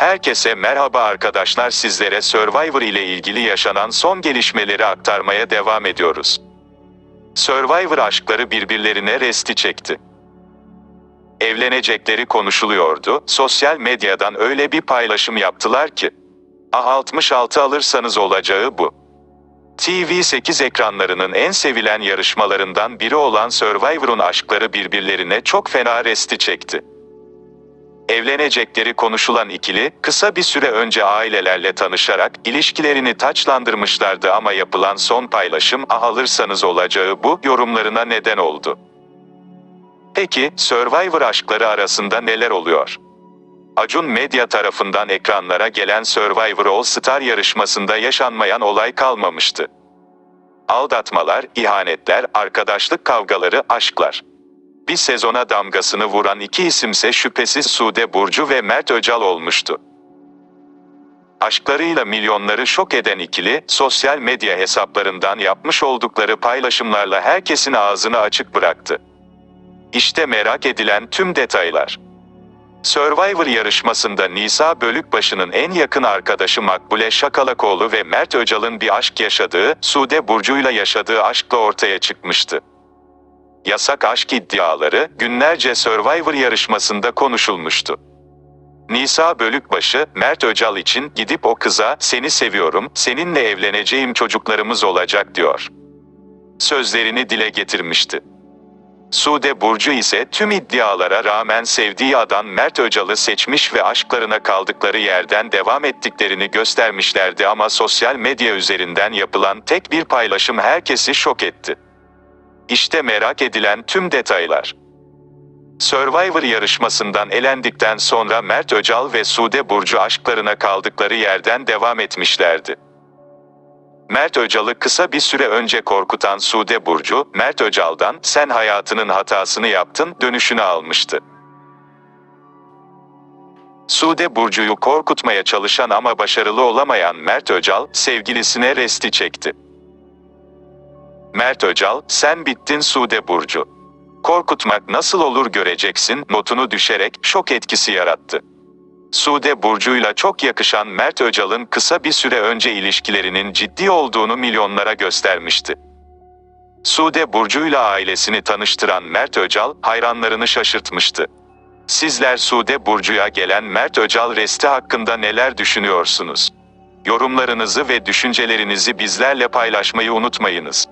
Herkese merhaba arkadaşlar sizlere Survivor ile ilgili yaşanan son gelişmeleri aktarmaya devam ediyoruz. Survivor aşkları birbirlerine resti çekti. Evlenecekleri konuşuluyordu, sosyal medyadan öyle bir paylaşım yaptılar ki. Ah 66 alırsanız olacağı bu. TV8 ekranlarının en sevilen yarışmalarından biri olan Survivor'un aşkları birbirlerine çok fena resti çekti. Evlenecekleri konuşulan ikili, kısa bir süre önce ailelerle tanışarak ilişkilerini taçlandırmışlardı ama yapılan son paylaşım ah alırsanız olacağı bu yorumlarına neden oldu. Peki, Survivor aşkları arasında neler oluyor? Acun Medya tarafından ekranlara gelen Survivor All Star yarışmasında yaşanmayan olay kalmamıştı. Aldatmalar, ihanetler, arkadaşlık kavgaları, aşklar. Bir sezona damgasını vuran iki isimse şüphesiz Sude Burcu ve Mert Öcal olmuştu. Aşklarıyla milyonları şok eden ikili, sosyal medya hesaplarından yapmış oldukları paylaşımlarla herkesin ağzını açık bıraktı. İşte merak edilen tüm detaylar. Survivor yarışmasında Nisa Bölükbaşı'nın en yakın arkadaşı Makbule Şakalakoğlu ve Mert Öcal'ın bir aşk yaşadığı, Sude Burcu'yla yaşadığı aşkla ortaya çıkmıştı. Yasak aşk iddiaları günlerce Survivor yarışmasında konuşulmuştu. Nisa Bölükbaşı, Mert Öcal için gidip o kıza seni seviyorum, seninle evleneceğim çocuklarımız olacak diyor. Sözlerini dile getirmişti. Sude Burcu ise tüm iddialara rağmen sevdiği adam Mert Öcal'ı seçmiş ve aşklarına kaldıkları yerden devam ettiklerini göstermişlerdi ama sosyal medya üzerinden yapılan tek bir paylaşım herkesi şok etti. İşte merak edilen tüm detaylar. Survivor yarışmasından elendikten sonra Mert Öcal ve Sude Burcu aşklarına kaldıkları yerden devam etmişlerdi. Mert Öcal'ı kısa bir süre önce korkutan Sude Burcu, Mert Öcal'dan sen hayatının hatasını yaptın dönüşünü almıştı. Sude Burcu'yu korkutmaya çalışan ama başarılı olamayan Mert Öcal, sevgilisine resti çekti. Mert Öcal, sen bittin Sude Burcu. Korkutmak nasıl olur göreceksin notunu düşerek şok etkisi yarattı. Sude Burcu'yla çok yakışan Mert Öcal'ın kısa bir süre önce ilişkilerinin ciddi olduğunu milyonlara göstermişti. Sude Burcu'yla ailesini tanıştıran Mert Öcal, hayranlarını şaşırtmıştı. Sizler Sude Burcu'ya gelen Mert Öcal resti hakkında neler düşünüyorsunuz? Yorumlarınızı ve düşüncelerinizi bizlerle paylaşmayı unutmayınız.